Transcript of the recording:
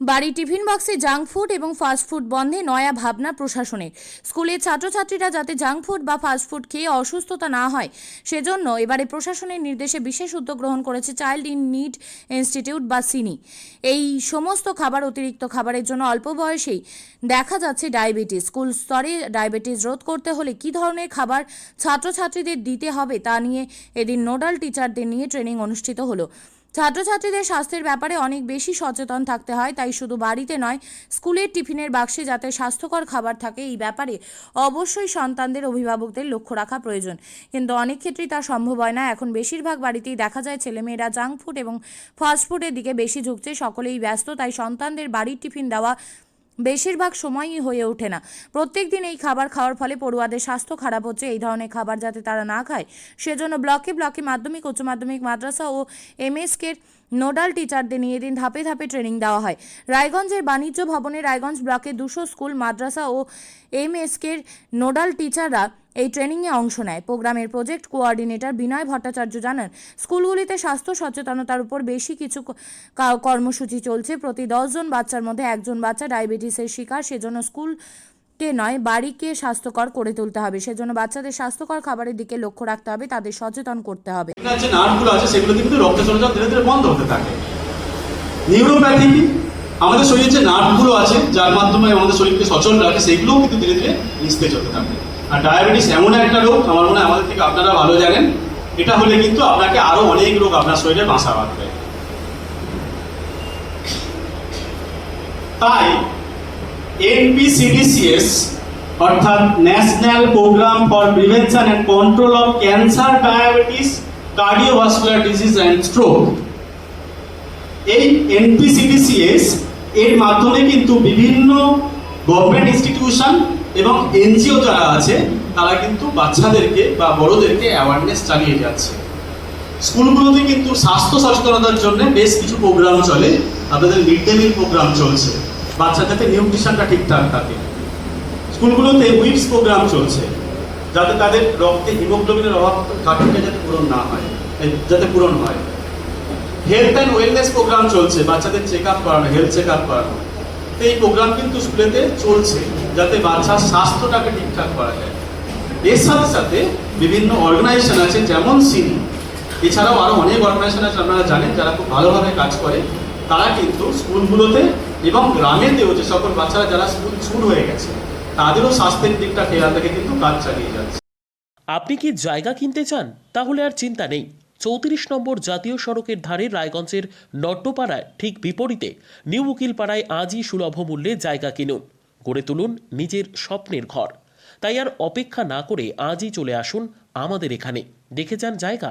বাড়ি টিফিন বক্সে junk food এবং ফাস্ট ফুড বন্ধে নয়া ভাবনা প্রশাসনের। স্কুলের ছাত্রছাত্রীরা যাতে জাঙ্ক ফুড বা ফাস্ট ফুড খেয়ে অসুস্থতা না হয়, সেজন্য এবারে প্রশাসনের নির্দেশে বিশেষ উদ্যোগ গ্রহণ করেছে চাইল্ড ইন নিড ইনস্টিটিউট বা সিনি। এই সমস্ত খাবার অতিরিক্ত খাবারের জন্য অল্প বয়সেই দেখা যাচ্ছে ডায়াবেটিস। স্কুল স্তরে ডায়াবেটিস রোধ করতে হলে কী ধরনের খাবার ছাত্রছাত্রীদের দিতে হবে তা নিয়ে এদিন নোডাল টিচারদের নিয়ে ট্রেনিং অনুষ্ঠিত হলো। ছাত্রছাত্রীদের স্বাস্থ্যের ব্যাপারে অনেক বেশি সচেতন থাকতে হয়, তাই শুধু বাড়িতে নয়, স্কুলের টিফিনের বাক্সে যাতে স্বাস্থ্যকর খাবার থাকে এই ব্যাপারে অবশ্যই সন্তানদের, অভিভাবকদের লক্ষ্য রাখা প্রয়োজন। কিন্তু অনেক ক্ষেত্রেই তা সম্ভব হয় না। এখন বেশিরভাগ বাড়িতেই দেখা যায় ছেলেমেয়েরা জাঙ্ক ফুড এবং ফাস্টফুডের দিকে বেশি ঝুঁকছে, সকলেই ব্যস্ত, তাই সন্তানদের বাড়ির টিফিন দেওয়া বেশিরভাগ সময়ই হয়ে ওঠে না। প্রত্যেক দিন এই খাবার খাওয়ার ফলে পড়ুয়াদের স্বাস্থ্য খারাপ হচ্ছে। এই ধরনের খাবার যাতে তারা না খায়, সেজন্য ব্লকে ব্লকে মাধ্যমিক, উচ্চ মাধ্যমিক, মাদ্রাসা ও এমএসকের নোডাল টিচারদের নিয়ে দিন ধাপে ধাপে ট্রেনিং দেওয়া হয়। রায়গঞ্জের বাণিজ্য ভবনে রায়গঞ্জ ব্লকে দুশো স্কুল, মাদ্রাসা ও এম এমএসকের নোডাল টিচাররা এই ট্রেনিংয়ে অংশ নেয়। প্রোগ্রামের প্রজেক্ট কোঅর্ডিনেটর বিনয় ভট্টাচার্য জানান, স্কুলগুলিতে স্বাস্থ্য সচেতনতার উপর বেশি কিছু কর্মসূচি চলছে। প্রতি দশজন বাচ্চার মধ্যে একজন বাচ্চা ডায়াবেটিসের শিকার, সেজন্য স্কুলকে নয়, বাড়িকে স্বাস্থ্যকর করে তুলতে হবে। সেজন্য বাচ্চাদের স্বাস্থ্যকর খাবারের দিকে লক্ষ্য রাখতে হবে, তাদের সচেতন করতে হবে। যে নার্ভগুলো আছে সেগুলোতে কিন্তু রক্ত চলাচল ধীরে ধীরে বন্ধ হতে থাকে। নিউরোপ্যাথি, আমাদের শরীরে যে নার্ভগুলো আছে, যার মাধ্যমে আমাদের শরীরকে সচল রাখে, সেগুলোও কিন্তু ধীরে ধীরে নিস্তেজ হতে থাকে। আর ডায়াবেটিস এমন একটা রোগ, আমার মনে হয় আমাদের থেকে আপনারা ভালো জানেন, এটা হলে কিন্তু আপনাকে আরও অনেক রোগ আপনার শরীরে বাসা বাঁধবে। তাই এনপিসিডিসিএস, অর্থাৎ national programme for prevention and control of cancer, diabetes, cardiovascular disease and stroke. এই এনপিসিডিসিএস এর মাধ্যমে কিন্তু বিভিন্ন গভর্নমেন্ট ইনস্টিটিউশন এবং এনজিও যারা আছে, তারা কিন্তু বাচ্চাদেরকে বা বড়দেরকে অ্যাওয়ারনেস চালিয়ে যাচ্ছে। স্কুলগুলোতে কিন্তু স্বাস্থ্য সচেতনতার জন্য বেশ কিছু প্রোগ্রাম চলে। আপনাদের মিড ডে মিল প্রোগ্রাম চলছে। বাচ্চাদেরকে নিউট্রিশনটা ঠিকঠাক থাকে। স্কুলগুলোতে উইপস প্রোগ্রাম চলছে, যাতে তাদের রক্তে হিমোগ্লোবিনের অভাব ঘাটতিটা যাতে পূরণ না হয় যাতে পূরণ হয়। হেলথ অ্যান্ড ওয়েলনেস প্রোগ্রাম চলছে, বাচ্চাদের চেক আপ করানো, হেলথ চেক আপ করানো। তো এই প্রোগ্রাম কিন্তু স্কুলেতে চলছে, যাতে বাচ্চার স্বাস্থ্যটাকে ঠিকঠাক করা যায়। এর সাথে সাথে বিভিন্ন অর্গানাইজেশন আছে, যেমন সিনি। এছাড়াও আরও অনেক অর্গানাইজেশন আছে, আপনারা জানেন, যারা খুব ভালোভাবে কাজ করে। তারা কিন্তু স্কুলগুলোতে এবং গ্রামেতেও যে সকল বাচ্চারা, যারা স্কুল ছুট হয়ে গেছে, তাদেরও স্বাস্থ্যের দিকটা খেয়াল রেখে কিন্তু কাজ চালিয়ে যাচ্ছে। আপনি কি জায়গা কিনতে চান? তাহলে আর চিন্তা নেই। চৌত্রিশ নম্বর জাতীয় সড়কের ধারে রায়গঞ্জের নট্টপাড়ায় ঠিক বিপরীতে নিউ উকিলপাড়ায় আজই সুলভ মূল্যে জায়গা কিনুন। গড়ে তুলুন নিজের স্বপ্নের ঘর। তাই আর অপেক্ষা না করে আজই চলে আসুন আমাদের এখানে। দেখে যান জায়গা।